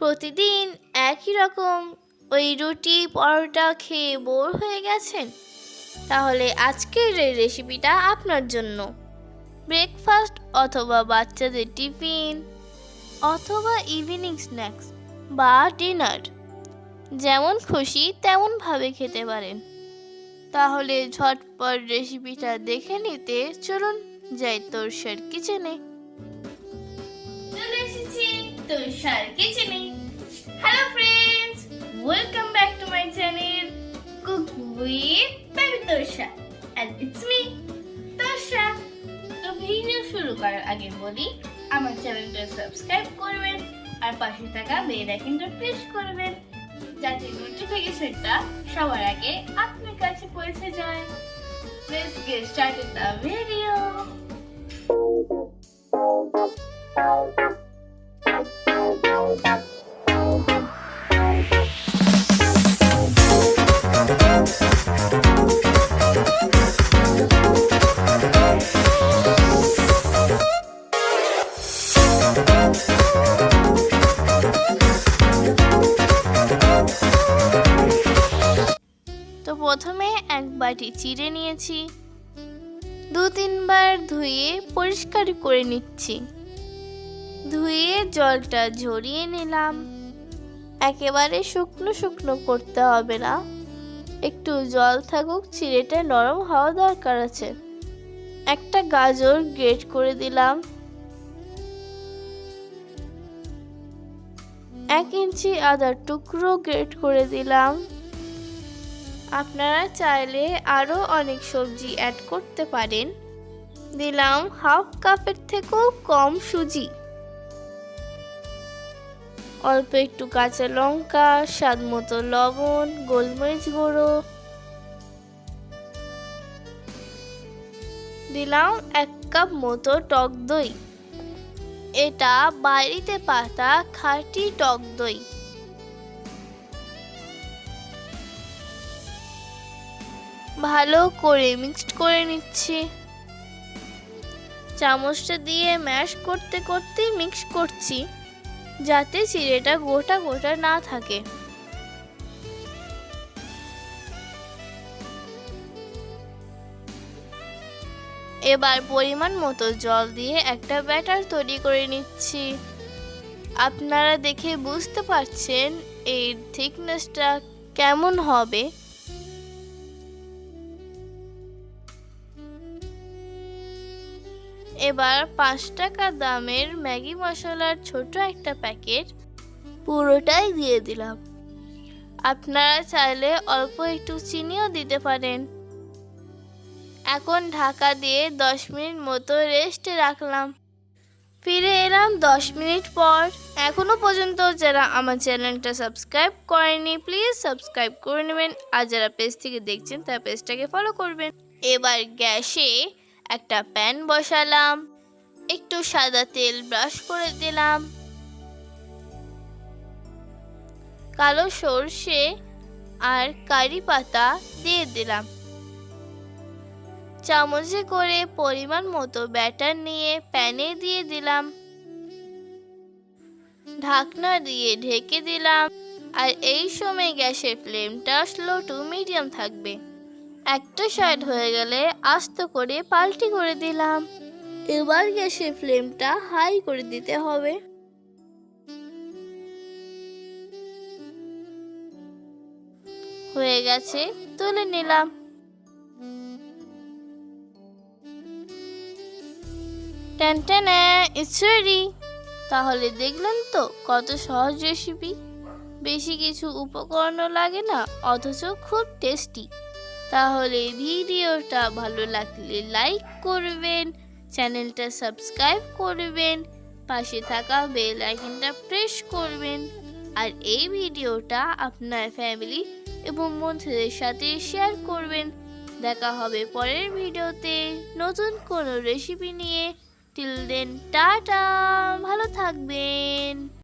প্রতিদিন একই রকম ওই রুটি পরোটা খেয়ে বোর হয়ে গেছেন? তাহলে আজকের এই রেসিপিটা আপনার জন্য। ব্রেকফাস্ট অথবা বাচ্চাদের টিফিন অথবা ইভিনিং স্ন্যাক্স বা ডিনার। যেমন খুশি তেমনভাবে খেতে পারেন। তাহলে ঝটপট রেসিপিটা দেখে নিতে চলুন যাই তোরসার কিচেনে। চলে এসেছি কিচেনে। শুরু করার আগে বলি, আমার চ্যানেলটা সাবস্ক্রাইব করবেন আর পাশে থাকা বেল আইকনটা প্রেস করবেন যাতে নোটিফিকেশনটা সবার আগে আপনার কাছে পৌঁছে যায় Let's get started the video. তো এক বাটি চিড়ে নিয়েছি। দু তিনবার ধুয়ে পরিষ্কার করে নিচ্ছি। ধুয়ে জলটা ঝরিয়ে নিলাম। একেবারে শুকনো শুকনো করতে হবে না। একটু জল থাকুক, চিড়েটা নরম হওয়া দরকার আছে। একটা গাজর গ্রেট করে দিলাম। এক ইঞ্চি আদার টুকরো গ্রেট করে দিলাম। আপনারা চাইলে আরও অনেক সবজি অ্যাড করতে পারেন। দিলাম হাফ কাপের থেকেও কম সুজি। অল্প একটু কাঁচা লঙ্কা, স্বাদ মতো লবণ, গোলমরিচ গুঁড়ো। দিলাম এক কাপ মতো টক দই। এটা বাড়িতে পাতা খাঁটি টক দই। ভালো করে মিক্সড করে নিচ্ছি। চামচটা দিয়ে ম্যাশ করতে করতেই মিক্স করছি, যাতে চিড়েটা গোটা গোটা না থাকে। এবার পরিমাণ মতো জল দিয়ে একটা ব্যাটার তৈরি করে নিচ্ছি। আপনারা দেখে বুঝতে পারছেন এর থিকনেসটা কেমন হবে। এবার পাঁচ টাকা দামের ম্যাগি মশলার ছোট একটা প্যাকেট পুরোটাই দিয়ে দিলাম। আপনারা চাইলে অল্প একটু চিনিও দিতে পারেন। এখন ঢাকা দিয়ে দশ মিনিট মতো রেস্টে রাখলাম। ফিরে এলাম দশ মিনিট পর। এখনও পর্যন্ত যারা আমার চ্যানেলটা সাবস্ক্রাইব করেনি, প্লিজ সাবস্ক্রাইব করে নেবেন। আর যারা পেজ থেকে দেখছেন, তারা পেজটাকে ফলো করবেন। এবার গ্যাসে একটা প্যান বসালাম, একটু সাদা তেল ব্রাশ করে দিলাম। কালো সর্ষে আর কারি পাতা দিয়ে দিলাম। চামচে করে পরিমাণ মতো ব্যাটার নিয়ে প্যানে দিয়ে দিলাম। ঢাকনা দিয়ে ঢেকে দিলাম। আর এই সময় গ্যাসের ফ্লেমটা স্লো টু মিডিয়াম থাকবে। একটা সাইড হয়ে গেলে আস্ত করে পাল্টি করে দিলাম। এবার গ্যাসের ফ্লেমটা হাই করে দিতে হবে। হয়ে গেছে, তুলে নিলাম। তাহলে দেখলেন তো কত সহজ রেসিপি বেশি কিছু উপকরণও লাগে না, অথচ খুব টেস্টি তাহলে ভিডিওটা ভালো লাগলে লাইক করবেন, চ্যানেলটা সাবস্ক্রাইব করবেন, পাশে থাকা বেল আইকনটা প্রেস করবেন। আর এই ভিডিওটা আপনার ফ্যামিলি এবং বন্ধুদের সাথে শেয়ার করবেন। দেখা হবে পরের ভিডিওতে নতুন কোনো রেসিপি নিয়ে। টিল দেন টাটা, ভালো থাকবেন।